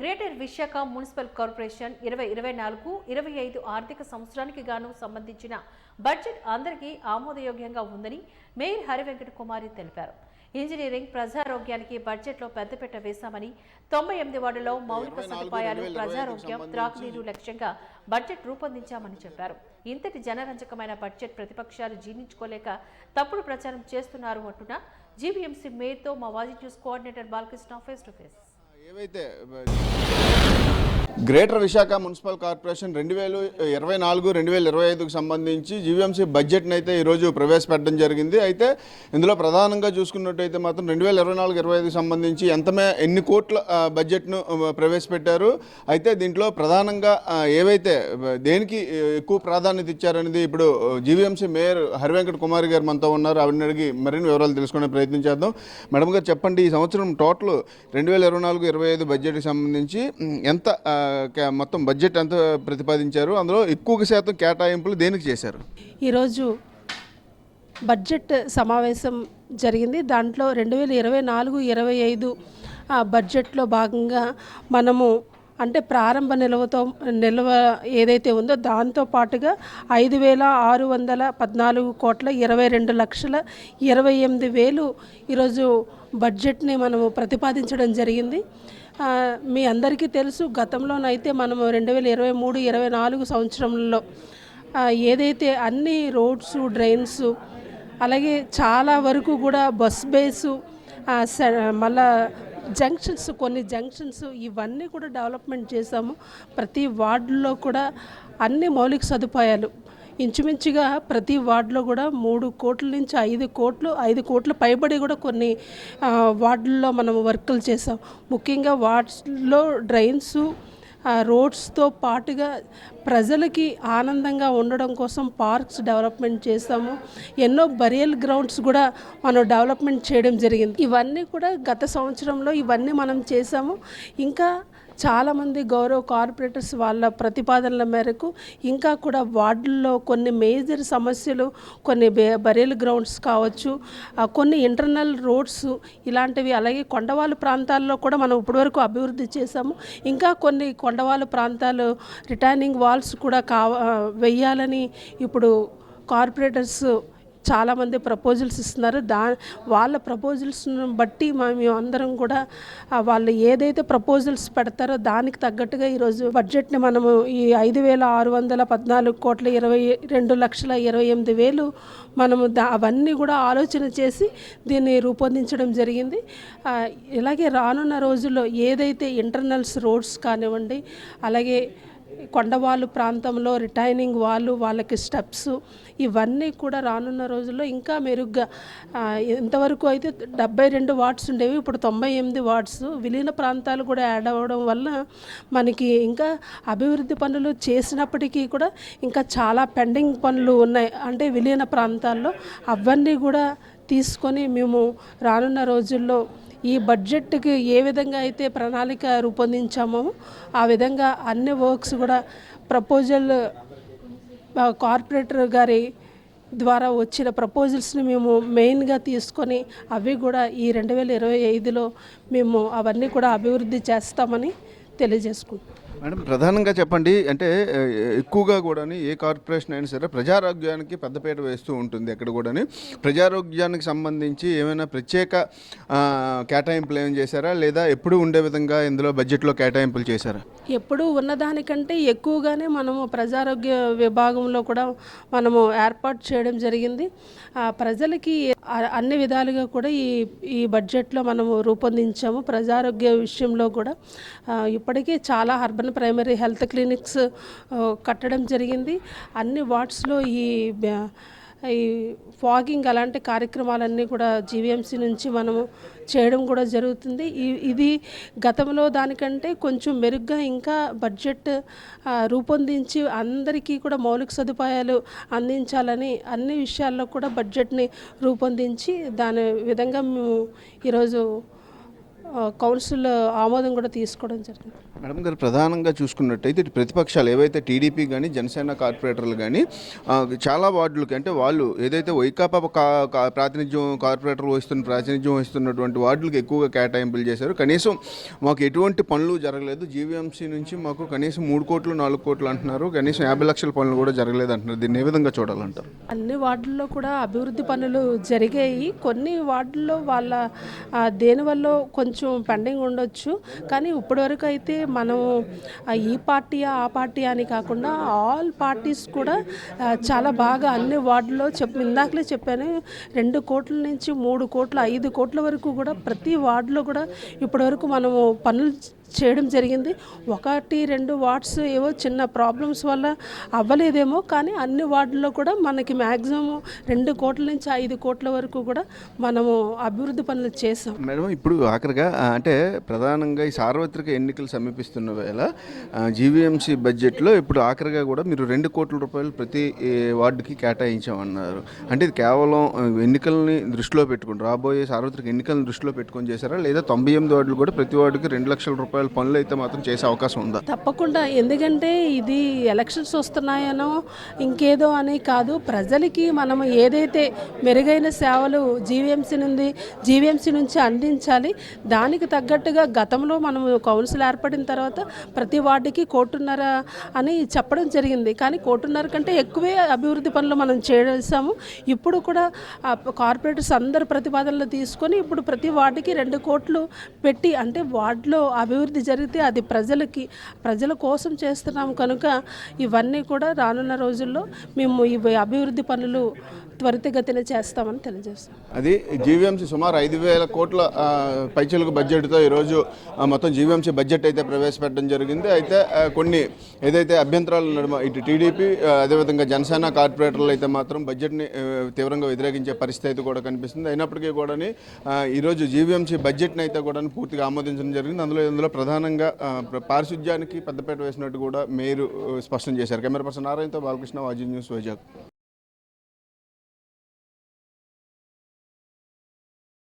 Greater Visakha municipal corporation ఇరవై ఇరవై నాలుగు ఇరవై ఐదు ఆర్థిక సంవత్సరానికి గాను సంబంధించిన బడ్జెట్ అందరికీ ఆమోదయోగ్యంగా ఉందని మేయర్ హరివెంకట కుమారి తెలిపారు. ఇంజనీరింగ్ ప్రజారోగ్యానికి బడ్జెట్లో పెద్దపీట వేశామని తొంభై ఎనిమిది వార్డులో మౌలిక సదుపాయాలు ప్రజారోగ్యం త్రాగునీరు లక్ష్యంగా బడ్జెట్ రూపొందించామని చెప్పారు. ఇంతటి జనరంజకమైన బడ్జెట్ ప్రతిపక్షాలు జీర్ణించుకోలేక తప్పుడు ప్రచారం చేస్తున్నారు అంటున్న జీవీఎంసీ మేయర్తో మా వాజీ news coordinator Balakrishna face to face. ఏవైతే గ్రేటర్ విశాఖ మున్సిపల్ కార్పొరేషన్ రెండు వేల ఇరవై నాలుగు రెండు వేల ఇరవై ఐదుకు సంబంధించి జీవీఎంసీ బడ్జెట్ని అయితే ఈరోజు ప్రవేశపెట్టడం జరిగింది. అయితే ఇందులో ప్రధానంగా చూసుకున్నట్టయితే మాత్రం రెండు వేల ఇరవై నాలుగు ఇరవై ఐదుకు సంబంధించి ఎంతమే ఎన్ని కోట్ల బడ్జెట్ను ప్రవేశపెట్టారు. అయితే దీంట్లో ప్రధానంగా ఏవైతే దేనికి ఎక్కువ ప్రాధాన్యత ఇచ్చారనేది ఇప్పుడు జీవీఎంసీ మేయర్ హరివెంకట కుమారి గారు మనతో ఉన్నారు. ఆవిడని అడిగి మరిన్ని వివరాలు తెలుసుకునే ప్రయత్నం చేద్దాం. మేడం గారు చెప్పండి ఈ సంవత్సరం టోటల్ రెండు వేల ఇరవై నాలుగు ఇరవై ఐదు బడ్జెట్కి సంబంధించి ఎంత మొత్తం బడ్జెట్ ఎంత ప్రతిపాదించారు? అందులో ఎక్కువ శాతం కేటాయింపులు దేనికి చేశారు? ఈరోజు బడ్జెట్ సమావేశం జరిగింది. దాంట్లో రెండు వేల ఇరవై నాలుగు ఇరవై ఐదు బడ్జెట్లో భాగంగా మనము అంటే ప్రారంభ నిల్వతో నిల్వ ఏదైతే ఉందో దాంతో పాటుగా ఐదు వేల ఆరు వందల పద్నాలుగు కోట్ల ఇరవై రెండు లక్షల ఇరవై ఎనిమిది వేలు ఈరోజు బడ్జెట్ని మనము ప్రతిపాదించడం జరిగింది. మీ అందరికీ తెలుసు గతంలోనైతే మనము రెండు వేల ఇరవై మూడు ఇరవై నాలుగు సంవత్సరంలో ఏదైతే అన్ని రోడ్స్ డ్రైన్స్ అలాగే చాలా వరకు కూడా బస్ బేసు స- మళ్ళా జంక్షన్స్ కొన్ని జంక్షన్స్ ఇవన్నీ కూడా డెవలప్మెంట్ చేశాము. ప్రతి వార్డులో కూడా అన్ని మౌలిక సదుపాయాలు ఇంచుమించుగా ప్రతి వార్డులో కూడా మూడు కోట్ల నుంచి ఐదు కోట్లు ఐదు కోట్ల పైబడి కూడా కొన్ని వార్డుల్లో మనం వర్కులు చేసాం ముఖ్యంగా వార్డ్స్లో డ్రైన్స్ రోడ్స్తో పాటుగా ప్రజలకి ఆనందంగా ఉండడం కోసం పార్క్స్ డెవలప్మెంట్ చేస్తాము ఎన్నో బరియల్ గ్రౌండ్స్ కూడా మనం డెవలప్మెంట్ చేయడం జరిగింది. ఇవన్నీ కూడా గత సంవత్సరంలో ఇవన్నీ మనం చేసాము ఇంకా చాలామంది గౌరవ కార్పొరేటర్స్ వాళ్ళ ప్రతిపాదనల మేరకు ఇంకా కూడా వార్డుల్లో కొన్ని మేజర్ సమస్యలు కొన్ని బే- బరేల్ గ్రౌండ్స్ కావచ్చు కొన్ని ఇంటర్నల్ రోడ్స్ ఇలాంటివి అలాగే కొండవాళ్ళు ప్రాంతాల్లో కూడా మనం ఇప్పటివరకు అభివృద్ధి చేశాము. ఇంకా కొన్ని కొండవాళ్ళు ప్రాంతాలు రిటర్నింగ్ వాల్స్ కూడా కావ వెయ్యాలని ఇప్పుడు కార్పొరేటర్స్ చాలామంది ప్రపోజల్స్ ఇస్తున్నారు. దా వాళ్ళ ప్రపోజల్స్ను బట్టి మేము అందరం కూడా వాళ్ళు ఏదైతే ప్రపోజల్స్ పెడతారో దానికి తగ్గట్టుగా ఈరోజు బడ్జెట్ని మనము ఈ ఐదు వేల ఆరు వందల పద్నాలుగు కోట్ల ఇరవై రెండు లక్షల ఇరవై ఎనిమిది వేలు మనము దా అవన్నీ కూడా ఆలోచన చేసి దీన్ని రూపొందించడం జరిగింది. ఇలాగే రానున్న రోజుల్లో ఏదైతే ఇంటర్నల్స్ రోడ్స్ కానివ్వండి అలాగే కొండవాళ్ళు ప్రాంతంలో రిటైనింగ్ వాళ్ళు వాళ్ళకి స్టెప్స్ ఇవన్నీ కూడా రానున్న రోజుల్లో ఇంకా మెరుగ్గా ఇంతవరకు అయితే డెబ్బై రెండు వార్డ్స్ ఉండేవి ఇప్పుడు తొంభై ఎనిమిది వార్డ్స్ విలీన ప్రాంతాలు కూడా యాడ్ అవ్వడం వల్ల మనకి ఇంకా అభివృద్ధి పనులు చేసినప్పటికీ కూడా ఇంకా చాలా పెండింగ్ పనులు ఉన్నాయి. అంటే విలీన ప్రాంతాల్లో అవన్నీ కూడా తీసుకొని మేము రానున్న రోజుల్లో ఈ బడ్జెట్కి ఏ విధంగా అయితే ప్రణాళిక రూపొందించామో ఆ విధంగా అన్ని వర్క్స్ కూడా ప్రపోజల్ కార్పొరేటర్ గారి ద్వారా వచ్చిన ప్రపోజల్స్ని మేము మెయిన్గా తీసుకొని అవి కూడా ఈ రెండు వేల ఇరవై ఐదులో మేము అవన్నీ కూడా అభివృద్ధి చేస్తామని తెలియజేసుకుంటున్నాం. మేడం ప్రధానంగా చెప్పండి అంటే ఎక్కువగా కూడా ఏ కార్పొరేషన్ అయినా సరే ప్రజారోగ్యానికి పెద్దపీట వేస్తూ ఉంటుంది ఎక్కడ కూడా ప్రజారోగ్యానికి సంబంధించి ఏమైనా ప్రత్యేక కేటాయింపులు ఏమైనా చేశారా? లేదా ఎప్పుడు ఉండే విధంగా ఇందులో బడ్జెట్లో కేటాయింపులు చేశారా? ఎప్పుడు ఉన్నదానికంటే ఎక్కువగానే మనము ప్రజారోగ్య విభాగంలో కూడా మనము ఏర్పాటు చేయడం జరిగింది. ప్రజలకి అన్ని విధాలుగా కూడా ఈ ఈ బడ్జెట్లో మనము రూపొందించాము ప్రజారోగ్య విషయంలో కూడా. ఇప్పటికీ ఇప్పటికే చాలా అర్బన్ ప్రైమరీ హెల్త్ క్లినిక్స్ కట్టడం జరిగింది. అన్ని వార్డ్స్లో ఈ బ్యా- ఈ ఫాగింగ్ అలాంటి కార్యక్రమాలన్నీ కూడా జీవీఎంసీ నుంచి మనము చేయడం కూడా జరుగుతుంది. ఇది గతంలో దానికంటే కొంచెం మెరుగ్గా ఇంకా బడ్జెట్ రూపొందించి అందరికీ కూడా మౌలిక సదుపాయాలు అందించాలని అన్ని విషయాల్లో కూడా బడ్జెట్ని రూపొందించి దాని విధంగా మేము ఈరోజు కౌన్సిల్ ఆమోదం కూడా తీసుకోవడం జరిగింది. మేడం గారు ప్రధానంగా చూసుకున్నట్టయితే ప్రతిపక్షాలు ఏవైతే టీడీపీ కానీ జనసేన కార్పొరేటర్లు కానీ చాలా వార్డులకి అంటే వాళ్ళు ఏదైతే వైకాపా ప్రాతినిధ్యం కార్పొరేటర్ వహిస్తున్న ప్రాతినిధ్యం వహిస్తున్నటువంటి వార్డులకు ఎక్కువగా కేటాయింపులు చేశారు. కనీసం మాకు ఎటువంటి పనులు జరగలేదు. జీవీఎంసీ నుంచి మాకు కనీసం మూడు కోట్లు నాలుగు కోట్లు అంటున్నారు. కనీసం యాభై లక్షల పనులు కూడా జరగలేదు అంటున్నారు దీన్ని ఏ విధంగా చూడాలంటారు? అన్ని వార్డుల్లో కూడా అభివృద్ధి పనులు జరిగాయి. కొన్ని వార్డుల్లో వాళ్ళ దేనివల్ల కొంచెం కొంచెం పెండింగ్ ఉండొచ్చు. కానీ ఇప్పటివరకు అయితే మనం ఈ పార్టీ ఆ పార్టీ అని కాకుండా ఆల్ పార్టీస్ కూడా చాలా బాగా అన్ని వార్డులో చెప్ ఇందాకలే చెప్పాను రెండు కోట్ల నుంచి మూడు కోట్ల ఐదు కోట్ల వరకు కూడా ప్రతి వార్డులో కూడా ఇప్పటివరకు మనము పనులు చేయడం జరిగింది. ఒకటి రెండు వార్డ్స్ ఏవో చిన్న ప్రాబ్లమ్స్ వల్ల అవ్వలేదేమో కానీ అన్ని వార్డుల్లో కూడా మనకి మ్యాక్సిమం రెండు కోట్ల నుంచి ఐదు కోట్ల వరకు కూడా మనము అభివృద్ధి పనులు చేసాం మేడం ఇప్పుడు ఆఖరిగా అంటే ప్రధానంగా ఈ సార్వత్రిక ఎన్నికలు సమీపిస్తున్న వేళ జీవీఎంసీ బడ్జెట్లో ఇప్పుడు ఆఖరిగా కూడా మీరు రెండు కోట్ల రూపాయలు ప్రతి వార్డుకి కేటాయించామన్నారు. అంటే ఇది కేవలం ఎన్నికల్ని దృష్టిలో పెట్టుకుని రాబోయే సార్వత్రిక ఎన్నికలను దృష్టిలో పెట్టుకొని చేశారా? లేదా తొంభై ఎనిమిది వార్డులు కూడా ప్రతి వార్డుకి రెండు లక్షల రూపాయలు పనులు అయితే మాత్రం చేసే అవకాశం ఉందా? తప్పకుండా. ఎందుకంటే ఇది ఎలక్షన్స్ వస్తున్నాయనో ఇంకేదో అని కాదు. ప్రజలకి మనం ఏదైతే మెరుగైన సేవలు జీవీఎంసీ నుండి జీవీఎంసీ నుంచి అందించాలి దానికి తగ్గట్టుగా గతంలో మనం కౌన్సిల్ ఏర్పడిన తర్వాత ప్రతి వార్డుకి కోటున్నర అని చెప్పడం జరిగింది. కానీ కోటున్నర కంటే ఎక్కువే అభివృద్ధి పనులు మనం చేసాము ఇప్పుడు కూడా కార్పొరేటర్స్ అందరు ప్రతిపాదనలు తీసుకొని ఇప్పుడు ప్రతి వార్డుకి రెండు కోట్లు పెట్టి అంటే వార్డులో అభివృద్ధి జరిగితే అది ప్రజలకి ప్రజల కోసం చేస్తున్నాం కనుక ఇవన్నీ కూడా రానున్న రోజుల్లో మేము ఇవి అభివృద్ధి పనులు త్వరితగతిన చేస్తామని తెలియజేస్తాం. అది జీవీఎంసీ సుమారు ఐదు వేల కోట్ల పైచలకు బడ్జెట్తో ఈరోజు మొత్తం జీవీఎంసీ బడ్జెట్ అయితే ప్రవేశపెట్టడం జరిగింది. అయితే కొన్ని ఏదైతే అభ్యంతరాలు నడుమ ఇటు టీడీపీ అదేవిధంగా జనసేన కార్పొరేటర్లు అయితే మాత్రం బడ్జెట్ని తీవ్రంగా వ్యతిరేకించే పరిస్థితి అయితే కూడా కనిపిస్తుంది. అయినప్పటికీ కూడా ఈరోజు జీవీఎంసీ బడ్జెట్ని అయితే కూడా పూర్తిగా ఆమోదించడం జరిగింది. అందులో ఇందులో ప్రధానంగా పారిశుద్ధ్యానికి ప్ర- పెద్దపేట వేసినట్టు కూడా మేయర్ స్పష్టం చేశారు. కెమెరా పర్సన్ నారాయణతో బాలకృష్ణ వాజీ న్యూస్ వైజాగ్.